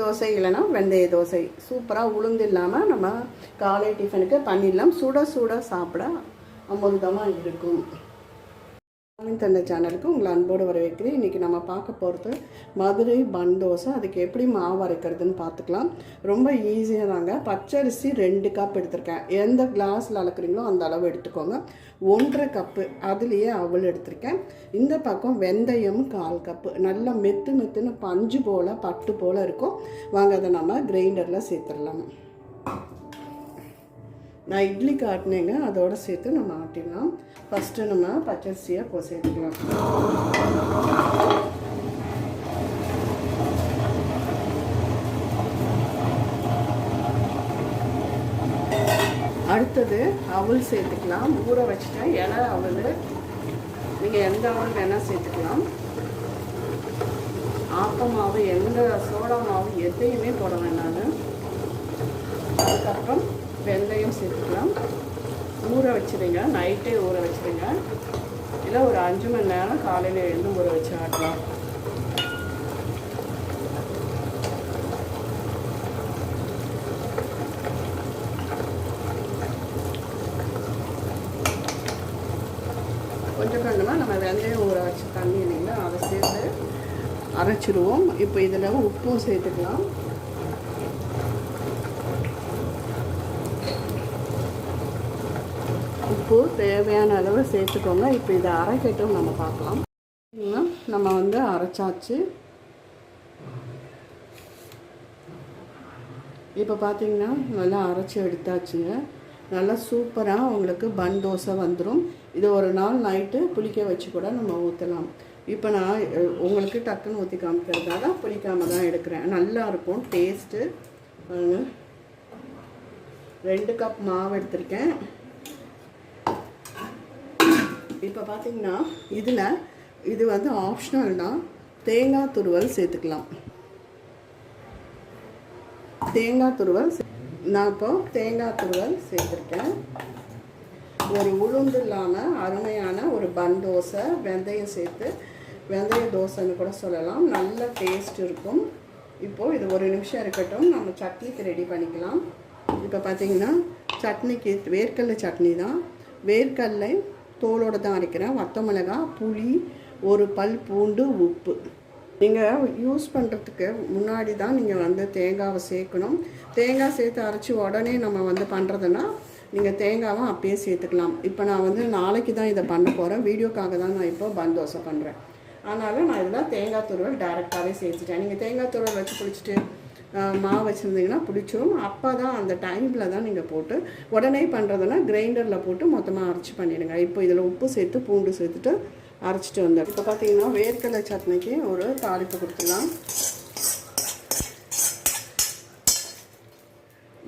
தோசை இல்லைன்னா வெந்தய தோசை. சூப்பராக உளுந்து இல்லாமல் நம்ம காலை டிஃபனுக்கு பண்ணிடலாம் சுட சுட சாப்பிட அமிர்தமாக இருக்கும். தந்த சேனலுக்கு உங்களை அன்போடு வரவேற்கிறேன். இன்றைக்கி நம்ம பார்க்க போகிறது மதுரை பன் தோசை. அதுக்கு எப்படி மாவு அரைக்கிறதுன்னு பார்த்துக்கலாம். ரொம்ப ஈஸியாக தாங்க. பச்சரிசி ரெண்டு கப் எடுத்திருக்கேன். எந்த கிளாஸில் அளக்குறீங்களோ அந்த அளவு எடுத்துக்கோங்க. ஒன்றரை கப்பு அதுலேயே அவள் எடுத்திருக்கேன். இந்த பக்கம் வெந்தயம் கால் கப்பு நல்லா மெத்து மெத்துன்னு பஞ்சு போல் பட்டு போல் இருக்கும். வாங்க அதை நம்ம கிரைண்டரில் சேர்த்துடலாம். நான் இட்லி காட்டினேங்க அதோடு சேர்த்து நம்ம ஆட்டிடலாம். ஃபஸ்ட்டு நம்ம பச்சரிசியை போ சேர்த்துக்கலாம் அடுத்தது அவல் சேர்த்துக்கலாம். ஊற வச்சுட்டேன் இலை அவல். நீங்கள் எந்த அவல் வேணால் சேர்த்துக்கலாம். ஆப்பமாவு எந்த சோடா மாவு எதையுமே போட வேண்டாம் அதுக்கப்புறம் வெந்தயம் சேர்த்துக்கலாம். ஊற வச்சுருங்க நைட்டே ஊற வச்சுருங்க இல்லை ஒரு அஞ்சு மணி நேரம் காலையில் எழுந்து ஊற வச்சு ஆட்டலாம். கொஞ்சம் கொஞ்சமாக நம்ம வெந்தயம் ஊற வச்சு தண்ணி இல்லைங்களா அதை சேர்த்து அரைச்சிடுவோம். இப்போ இதில் உப்பும் சேர்த்துக்கலாம். உப்பு தேவையான அளவு சேர்த்துக்கோங்க. இப்போ இதை அரைக்கட்டும் நம்ம பார்க்கலாம். நம்ம வந்து அரைச்சாச்சு. இப்போ பார்த்தீங்கன்னா நல்லா அரைச்சி எடுத்தாச்சுங்க. நல்லா சூப்பராக உங்களுக்கு பன் தோசை வந்துடும் இது ஒரு நாள் நைட்டு புளிக்க வச்சு கூட நம்ம ஊற்றலாம் இப்போ நான் உங்களுக்கு டக்குன்னு ஊற்றி காமிக்கிறதால புளிக்காமல் தான் எடுக்கிறேன். நல்லா இருக்கும் டேஸ்ட்டு. ரெண்டு கப் மாவு எடுத்திருக்கேன். இப்போ பார்த்தீங்கன்னா இதில் இது வந்து ஆப்ஷனல் தான். தேங்காய் துருவல் சேர்த்துக்கலாம். தேங்காய் துருவல் நான் இப்போ தேங்காய் துருவல் சேர்த்துருக்கேன். ஒரு உளுந்து இல்லாமல் அருமையான ஒரு பன் தோசை வெந்தயம் சேர்த்து வெந்தய தோசைன்னு கூட சொல்லலாம். நல்ல டேஸ்ட் இருக்கும். இப்போது இது ஒரு நிமிஷம் இருக்கட்டும். நம்ம சட்னிக்கு ரெடி பண்ணிக்கலாம். இப்போ பார்த்தீங்கன்னா சட்னிக்கு வேர்க்கடலை சட்னி தான். வேர்க்கடலை தோலோடு தான் அரைக்கிறேன். வத்த மிளகா புளி ஒரு பல் பூண்டு உப்பு. நீங்கள் யூஸ் பண்ணுறதுக்கு முன்னாடி தான் நீங்கள் வந்து தேங்காவை சேர்க்கணும். தேங்காய் சேர்த்து அரைச்சி உடனே நம்ம வந்து பண்ணுறதுன்னா நீங்கள் தேங்காவை அப்பயே சேர்த்துக்கலாம். இப்போ நான் வந்து நாளைக்கு தான் இதை பண்ண போகிறேன் வீடியோக்காக தான் நான் இப்போ பன் தோசை பண்ணுறேன் அதனால் நான் இதில் தேங்காய் துருவல் டேரெக்டாகவே சேர்த்துட்டேன். நீங்கள் தேங்காய் துருவல் வச்சு குளிச்சுட்டு மாவு வச்சுருந்தீங்கன்னா பிடிச்சிரும். அப்போ தான் அந்த டைமில் தான் நீங்கள் போட்டு உடனே பண்ணுறதுனா கிரைண்டரில் போட்டு மொத்தமாக அரைச்சி பண்ணிவிடுங்க இப்போ இதில் உப்பு சேர்த்து பூண்டு சேர்த்துட்டு அரைச்சிட்டு வந்தேன். இப்போ பார்த்தீங்கன்னா வேர்க்கடலை சட்னிக்கு ஒரு தாளிப்பு கொடுத்துடலாம்.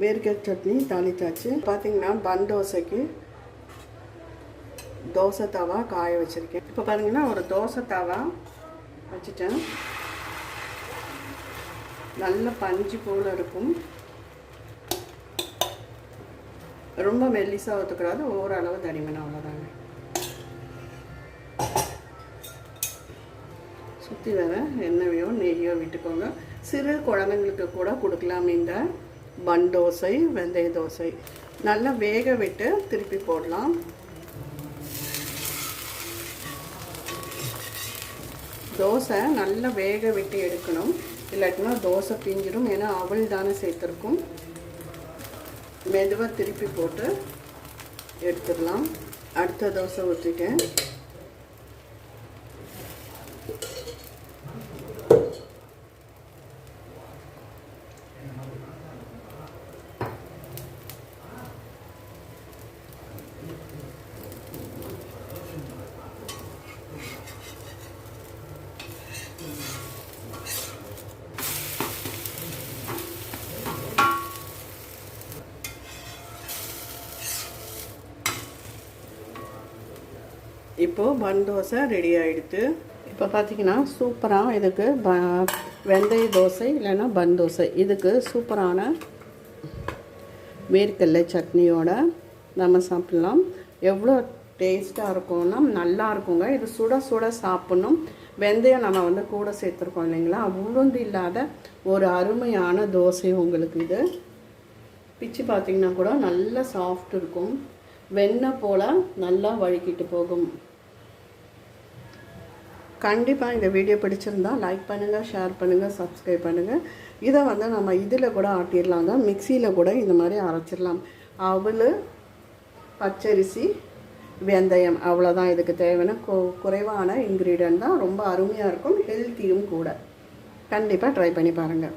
வேர்க்கடலை சட்னி தாளித்தாச்சு பார்த்தீங்கன்னா பன் தோசைக்கு தோசை தவா காய வச்சுருக்கேன். இப்போ பார்த்தீங்கன்னா ஒரு தோசை தவா வச்சுட்டேன். நல்ல பஞ்சு போல் இருக்கும். ரொம்ப மெல்லிசாக ஊற்றக்கூடாது ஓரளவு தடிமன் அவ்வளோதாங்க சுற்றி வர எண்ணெயோ நெய்யோ விட்டுக்கோங்க. சிறு குழந்தைங்களுக்கு கூட கொடுக்கலாம் இந்த பன் தோசை வெந்தய தோசை. நல்லா வேக விட்டு திருப்பி போடலாம். தோசை நல்லா வேக விட்டு எடுக்கணும். இல்லாட்டினா தோசை பிஞ்சிடும். ஏன்னா அவள் தானே சேர்த்துருக்கும். மெதுவாக திருப்பி போட்டு எடுத்துடலாம். அடுத்த தோசை ஊற்றிட்டேன் இப்போது பன் தோசை ரெடி ஆகிடுது இப்போ பார்த்தீங்கன்னா சூப்பராக இதுக்கு ப வெந்தய தோசை இல்லைன்னா பன் தோசை. இதுக்கு சூப்பரான வேர்க்கடலை சட்னியோட நம்ம சாப்பிட்லாம். எவ்வளோ டேஸ்ட்டாக இருக்கும்னா நல்லா இருக்குங்க. இது சுட சுட சாப்பிட்ணும். வெந்தயம் நம்ம வந்து கூட சேர்த்துருக்கோம் இல்லைங்களா? உளுந்து இல்லாத ஒரு அருமையான தோசை உங்களுக்கு இது. பிச்சு பார்த்தீங்கன்னா கூட நல்லா சாஃப்ட் இருக்கும். வெண்ணெய் போல் நல்லா வழுக்கிட்டு போகும். கண்டிப்பாக இந்த வீடியோ பிடிச்சிருந்தா லைக் பண்ணுங்கள் ஷேர் பண்ணுங்கள் சப்ஸ்கிரைப் பண்ணுங்கள் இதை வந்து நம்ம இதில் கூட ஆட்டிடலாங்க மிக்சியில் கூட இந்த மாதிரி அரைச்சிடலாம். அவள் பச்சரிசி வெந்தயம் அவ்வளோதான் இதுக்கு தேவையான கு குறைவான இன்க்ரீடியன்ட் தான் ரொம்ப அருமையாக இருக்கும் ஹெல்த்தியும் கூட. கண்டிப்பாக ட்ரை பண்ணி பாருங்கள்